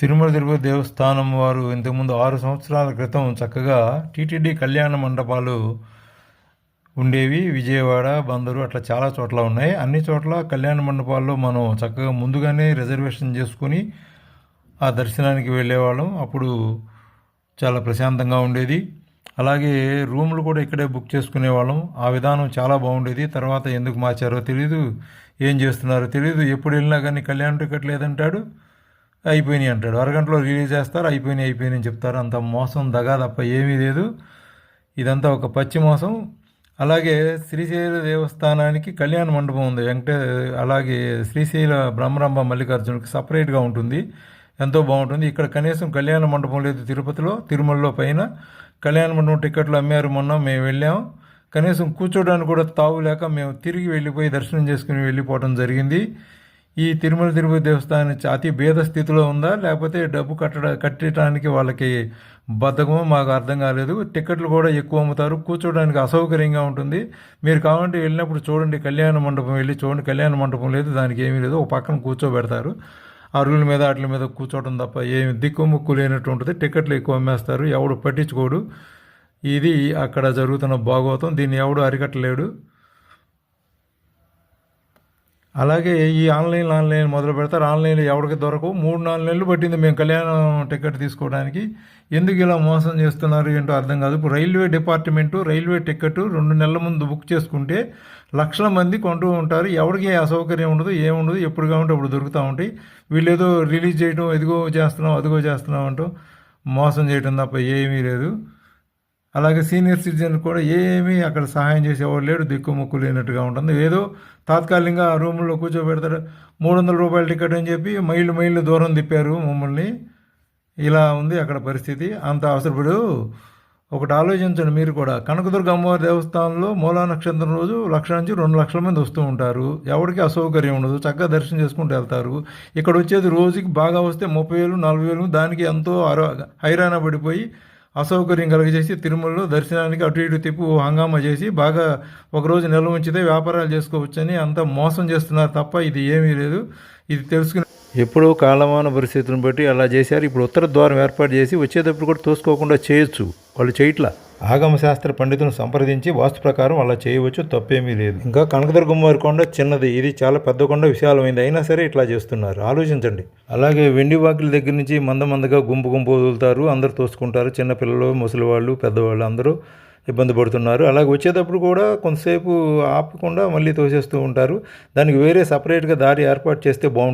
తిరుమల తిరుపతి దేవస్థానం వారు ఇంతకుముందు ఆరు సంవత్సరాల క్రితం చక్కగా టీటీడీ కళ్యాణ మండపాలు ఉండేవి. విజయవాడ బందరు అట్లా చాలా చోట్ల ఉన్నాయి. అన్ని చోట్ల కళ్యాణ మండపాల్లో మనం చక్కగా ముందుగానే రిజర్వేషన్ చేసుకుని ఆ దర్శనానికి వెళ్ళేవాళ్ళం. అప్పుడు చాలా ప్రశాంతంగా ఉండేది. అలాగే రూములు కూడా ఇక్కడే బుక్ చేసుకునేవాళ్ళం. ఆ విధానం చాలా బాగుండేది. తర్వాత ఎందుకు మార్చారో తెలియదు ఏం చేస్తున్నారో తెలియదు ఎప్పుడు వెళ్ళినా కానీ కళ్యాణ టికెట్ లేదంటాడు. అయిపోయినాయి అంటాడు. అరగంటలో రిలీజ్ చేస్తారు అయిపోయినాయి అయిపోయినాయి అని చెప్తారు. అంత మోసం దగా తప్ప ఏమీ లేదు. ఇదంతా ఒక పచ్చి మోసం. అలాగే శ్రీశైల దేవస్థానానికి కళ్యాణ మండపం ఉంది. వెంకటే అలాగే శ్రీశైల బ్రహ్మరంభ మల్లికార్జునకి సపరేట్గా ఉంటుంది. ఎంతో బాగుంటుంది. ఇక్కడ కనీసం కళ్యాణ మండపం లేదు తిరుపతిలో తిరుమలలో పైన. కళ్యాణ మండపం టికెట్లు అమ్మారు మొన్న మేము వెళ్ళాం. కనీసం కూర్చోడానికి కూడా తావు లేక మేము తిరిగి వెళ్ళిపోయి దర్శనం చేసుకుని వెళ్ళిపోవడం జరిగింది. ఈ తిరుమల తిరుపతి దేవస్థానం అతి భేద స్థితిలో ఉందా? లేకపోతే డబ్బు కట్టడ కట్టడానికి వాళ్ళకి బద్ధకమో మాకు అర్థం కాలేదు. టికెట్లు కూడా ఎక్కువ అమ్ముతారు. కూర్చోడానికి అసౌకర్యంగా ఉంటుంది. మీరు కావాలంటే వెళ్ళినప్పుడు చూడండి కళ్యాణ మండపం వెళ్ళి చూడండి. కళ్యాణ మండపం లేదు దానికి ఏమీ లేదు. ఒక పక్కన కూర్చోబెడతారు. అరువుల మీద వాటి మీద కూర్చోవడం తప్ప ఏమి దిక్కుముక్కు లేనట్టు ఉంటుంది టికెట్లు ఎక్కువ అమ్మేస్తారు. ఎవడు పట్టించుకోడు. ఇది అక్కడ జరుగుతున్న భాగవతం. దీన్ని ఎవడు అరికట్టలేడు? అలాగే ఈ ఆన్లైన్ ఆన్లైన్ మొదలు పెడతారు. ఆన్లైన్లో ఎవరికి దొరకవు. మూడు నాలుగు నెలలు పట్టింది మేము కళ్యాణం టికెట్ తీసుకోవడానికి. ఎందుకు ఇలా మోసం చేస్తున్నారు ఏంటో అర్థం కాదు. ఇప్పుడు రైల్వే డిపార్ట్మెంటు రైల్వే టికెట్ రెండు నెలల ముందు బుక్ చేసుకుంటే లక్షల మంది కొంటూ ఉంటారు. ఎవరికి అసౌకర్యం ఉండదు ఏముండదు ఎప్పుడు కావాలంటే అప్పుడు దొరుకుతూ ఉంటాయి. వీళ్ళు ఏదో రిలీజ్ చేయడం ఎదిగో చేస్తున్నాం అదిగో చేస్తున్నాం అంటూ మోసం చేయడం తప్ప ఏమీ లేదు. అలాగే సీనియర్ సిటిజన్ కూడా ఏమీ అక్కడ సహాయం చేసేవాడు లేడు దిక్కుముక్కు లేనట్టుగా ఉంటుంది. ఏదో తాత్కాలికంగా ఆ రూమ్లో కూర్చోబెడతారు మూడు వందల రూపాయల టికెట్ అని చెప్పి మైళ్ళు మైళ్ళు దూరం తిప్పారు మమ్మల్ని. ఇలా ఉంది అక్కడ పరిస్థితి. అంత అవసరపడు. ఒకటి ఆలోచించండి మీరు కూడా. కనకదుర్గ అమ్మవారి దేవస్థానంలో మూలా నక్షత్రం రోజు లక్ష నుంచి రెండు లక్షల మంది వస్తూ ఉంటారు. ఎవరికి అసౌకర్యం ఉండదు. చక్కగా దర్శనం చేసుకుంటూ వెళ్తారు. ఇక్కడ వచ్చేది రోజుకి బాగా వస్తే ముప్పై వేలు నలభై వేలు దానికి ఎంతో హైరాణ పడిపోయి అసౌకర్యం కలుగజేసి తిరుమలలో దర్శనానికి అటు ఇటు తిప్పు హంగామా చేసి బాగా ఒకరోజు నిల్వ ఉంచితే వ్యాపారాలు చేసుకోవచ్చని అంత మోసం చేస్తున్నారు తప్ప ఇది ఏమీ లేదు. ఇది తెలుసుకుని ఎప్పుడో కాలమాన పరిస్థితులను బట్టి అలా చేశారు. ఇప్పుడు ఉత్తర ద్వారం ఏర్పాటు చేసి వచ్చేటప్పుడు కూడా తోసుకోకుండా చేయొచ్చు. వాళ్ళు చేయట్లా. ఆగమ శాస్త్ర పండితులను సంప్రదించి వాస్తు ప్రకారం అలా చేయవచ్చు తప్పేమీ లేదు. ఇంకా కనకదుర్గమ్మ వారి కొండ చిన్నది ఇది చాలా పెద్ద కొండ విశాలమైంది. అయినా సరే ఇట్లా చేస్తున్నారు. ఆలోచించండి. అలాగే వెండి వాకిల దగ్గర నుంచి మంద మందగా గుంపు గుంపు వదులుతారు. అందరు తోసుకుంటారు. చిన్నపిల్లలు ముసలి వాళ్ళు పెద్దవాళ్ళు అందరూ ఇబ్బంది పడుతున్నారు. అలాగే వచ్చేటప్పుడు కూడా కొంతసేపు ఆపకుండా మళ్ళీ తోసేస్తూ ఉంటారు. దానికి వేరే సపరేట్గా దారి ఏర్పాటు చేస్తే బాగుంటుంది.